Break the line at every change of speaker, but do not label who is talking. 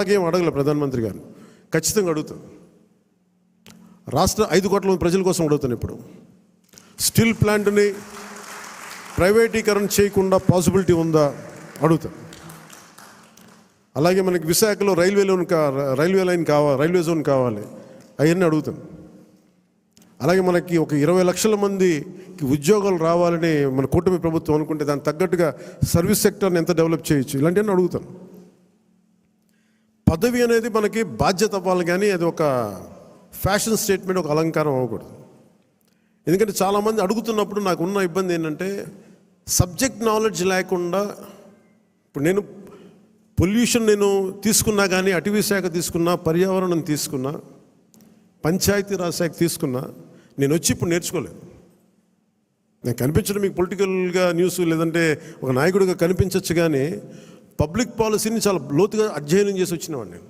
అలాగేం అడగలే ప్రధానమంత్రి గారు. ఖచ్చితంగా అడుగుతాను రాష్ట్ర ఐదు కోట్ల మంది ప్రజల కోసం అడుగుతాను ఇప్పుడు. స్టీల్ ప్లాంట్ని ప్రైవేటీకరణ చేయకుండా పాసిబిలిటీ ఉందా? అడుగుతాను అలాగే మనకి విశాఖలో రైల్వే లోన్ కా రైల్వే లైన్ కావాలి రైల్వే జోన్ కావాలి. అవన్నీ అడుగుతాను అలాగే మనకి ఒక ఇరవై లక్షల మందికి ఉద్యోగాలు రావాలని మన కూటమి ప్రభుత్వం అనుకుంటే దానికి తగ్గట్టుగా సర్వీస్ సెక్టర్ని ఎంత డెవలప్ చేయొచ్చు? ఇలాంటివన్నీ అడుగుతాను పదవి అనేది మనకి బాధ్యత అవ్వాలి కానీ అది ఒక ఫ్యాషన్ స్టేట్మెంట్ ఒక అలంకారం అవ్వకూడదు. ఎందుకంటే చాలామంది అడుగుతున్నప్పుడు నాకు ఉన్న ఇబ్బంది ఏంటంటే సబ్జెక్ట్ నాలెడ్జ్ లేకుండా ఇప్పుడు నేను పొల్యూషన్ నేను తీసుకున్నా కానీ అటవీ శాఖ తీసుకున్నా పర్యావరణం తీసుకున్నా పంచాయతీరాజ్ శాఖ తీసుకున్నా నేను వచ్చి ఇప్పుడు నేర్చుకోలేదు. నేను కనిపించడం మీకు పొలిటికల్గా న్యూస్ లేదంటే ఒక నాయకుడిగా కనిపించవచ్చు కానీ పబ్లిక్ పాలసీని చాలా లోతుగా అధ్యయనం చేసి వచ్చినవాడిని